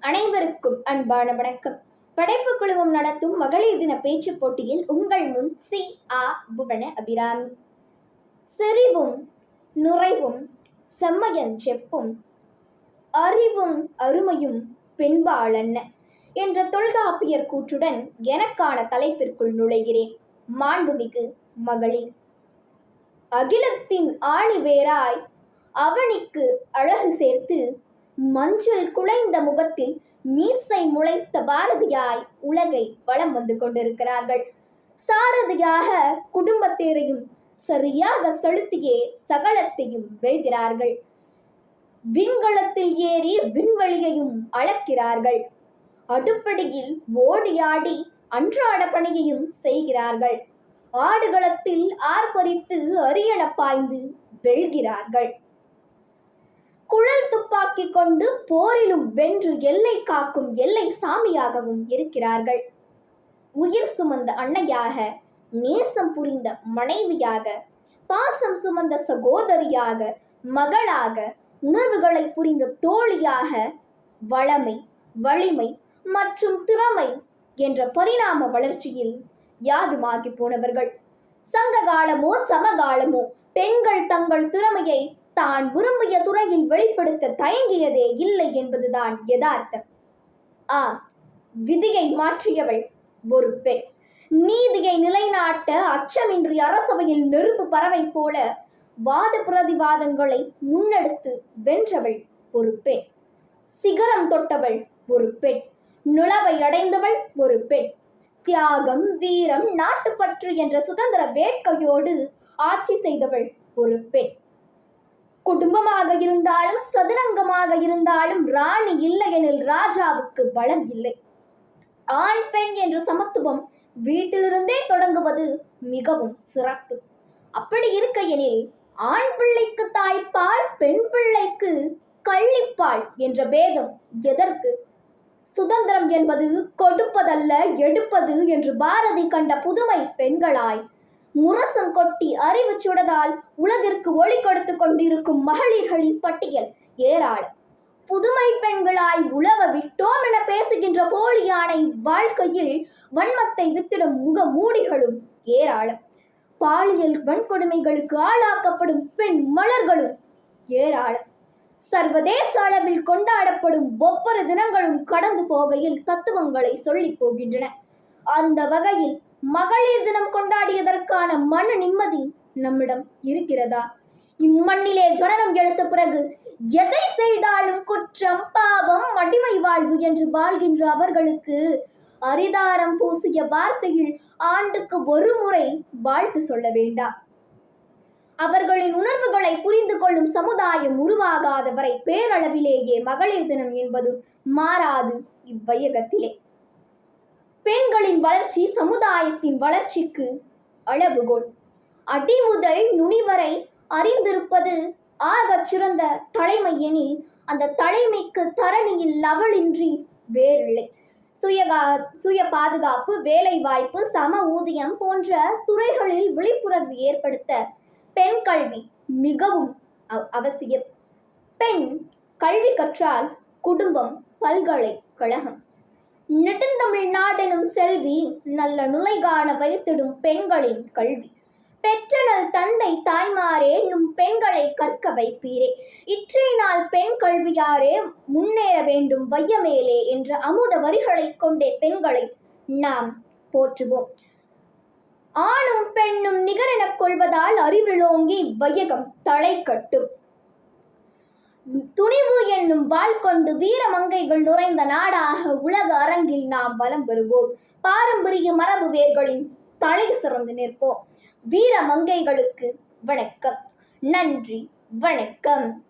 அனைவருக்கும் அன்பான வணக்கம். படைப்பு குழுமம் நடத்தும் மகளிர் தின பேச்சு போட்டியில் உங்கள் முன் சி. ஆ. புவன அபிராமி. செறிவும் நுரைவும் செம்மையன் செப்பும் அறிவும் அருமையும் பெண்பாளன்ன என்ற தொல்காப்பியர் கூற்றுடன் எனக்கான தலைப்பிற்குள் நுழைகிறேன். மாண்புமிகு மகளிர். அகிலத்தின் ஆணிவேராய் அவனிக்கு அழகு சேர்த்து மஞ்சள் குலைந்த முகத்தில் மீசை முளைத்த பாரதியாய் உலகை வலம் வந்து கொண்டிருக்கிறார்கள். சாரதியாக குடும்பத்தேரையும் சரியாக செலுத்தியே சகலத்தையும் வெல்கிறார்கள். விண்கலத்தில் ஏறி விண்வெளியையும் அளக்கிறார்கள். அடுப்படியில் ஓடியாடி அன்றாட பணியையும் செய்கிறார்கள். ஆடுகளத்தில் ஆர்ப்பரித்து அரியண பாய்ந்து வெல்கிறார்கள். குழல் துப்பாக்கி கொண்டு போரிலும் வென்று எல்லை காக்கும் எல்லை சாமியாகவும் இருக்கிறார்கள். உயிர் சுமந்த அன்னையாக நேசம் புரிந்த மனைவியாக பாசம் சுமந்த சகோதரியாக மகளாக உணர்வுகளை புரிந்த தோழியாக வளமை வலிமை மற்றும் திறமை என்ற பரிணாம வளர்ச்சியில் யாதுமாகி போனவர்கள். சங்க காலமோ சமகாலமோ பெண்கள் தங்கள் திறமையை தான் விரும்பிய துறையில் வெளிப்படுத்த தயங்கியதே இல்லை என்பதுதான் யதார்த்தம். ஆ விதியை மாற்றியவள் ஒரு பெண். நீதியை நிலைநாட்ட அச்சமின்றி அரசவையில் நெருப்பு பறவை போல வாத பிரதிவாதங்களை முன்னெடுத்து வென்றவள் ஒரு பெண். சிகரம் தொட்டவள் ஒரு பெண். நுழவை அடைந்தவள் ஒரு பெண். தியாகம் வீரம் நாட்டுப்பற்று என்ற சுதந்திர வேட்கையோடு ஆட்சி செய்தவள் ஒரு பெண். குடும்பமாக இருந்தாலும் சதுரங்கமாக இருந்தாலும் ராணி இல்லையெனில் ராஜாவுக்கு பலம் இல்லை. ஆண் பெண் என்ற சமத்துவம் வீட்டிலிருந்தே தொடங்குவது மிகவும் சிறப்பு. அப்படி இருக்கையெனில் ஆண் பிள்ளைக்கு தாய்ப்பால் பெண் பிள்ளைக்கு கள்ளிப்பால் என்ற பேதம் எதற்கு? சுதந்திரம் என்பது கொடுப்பதல்ல எடுப்பது என்று பாரதி கண்ட புதுமை பெண்களாய் முரசம் கொட்டி அறிவு சுடதால் உலகிற்கு ஒளி கொடுத்து கொண்டிருக்கும் மகளிர்களின் பட்டியல் ஏராளம். புதுமை பெண்களாய் உழவ விட்டோம் என பேசுகின்ற போலியானை வாழ்க்கையில் வன்மத்தை வித்திடும் முக மூடிகளும் ஏராளம். பாலியல் வன்கொடுமைகளுக்கு ஆளாக்கப்படும் பெண் மலர்களும் ஏராளம். சர்வதேச அளவில் கொண்டாடப்படும் ஒவ்வொரு தினங்களும் கடந்து போகையில் தத்துவங்களை சொல்லி போகின்றன. அந்த வகையில் மகளிர் தினம் கொண்டாடியதற்கான மன நிம்மதி நம்மிடம் இருக்கிறதா? இம்மண்ணிலே ஜனனம் எடுத்த பிறகு எதை செய்தாலும் குற்றம் பாவம் அடிமை வாழ்வு என்று வாழ்கின்ற அவர்களுக்கு அரிதாரம் பூசிய வார்த்தையில் ஆண்டுக்கு ஒரு முறை வாழ்த்து சொல்ல வேண்டாம். அவர்களின் உணர்வுகளை புரிந்து கொள்ளும் சமுதாயம் உருவாகாத வரை பேரளவிலேயே மகளிர் தினம் என்பது மாறாது இவ்வையகத்திலே. பெண்களின் வளர்ச்சி சமுதாயத்தின் வளர்ச்சிக்கு அளவுகோல். அடி முதல் நுனி வரை அறிந்திருப்பது ஆகச் சிறந்த தலைமை எனில் அந்த தலைமைக்கு தரணியில் லவளின்றி வேறில்லை. சுயகா சுய பாதுகாப்பு வேலை வாய்ப்பு சம ஊதியம் போன்ற துறைகளில் விழிப்புணர்வு ஏற்படுத்த பெண் கல்வி மிகவும் அவ- அவசியம். பெண் கல்வி கற்றால் குடும்பம் பல்கலைக்கழகம் நெடுந்தமிழ் நாடெனும் செல்வி நல்ல நுழை காண வைத்திடும் பெண்களின் கல்வி. பெற்றனல் தந்தை தாய்மாரே நும் பெண்களை கற்க வைப்பீரே. இற்றை நாள் பெண் கல்வியாரே முன்னேற வேண்டும் வையமேலே என்ற அமுத வரிகளைக் கொண்டே பெண்களை நாம் போற்றுவோம். ஆணும் பெண்ணும் நிகரெனக் கொள்வதால் அறிவிலோங்கி வையகம் தலை கட்டும். துணிவு என்னும் வாள் கொண்டு வீரமங்கைகள் நுழைந்த நாடாக உலக அரங்கில் நாம் வலம் பெறுவோம் பாரம்பரிய மரபு வேர்களின் தலை சிறந்து நிற்போம். வீர மங்கைகளுக்கு வணக்கம். நன்றி. வணக்கம்.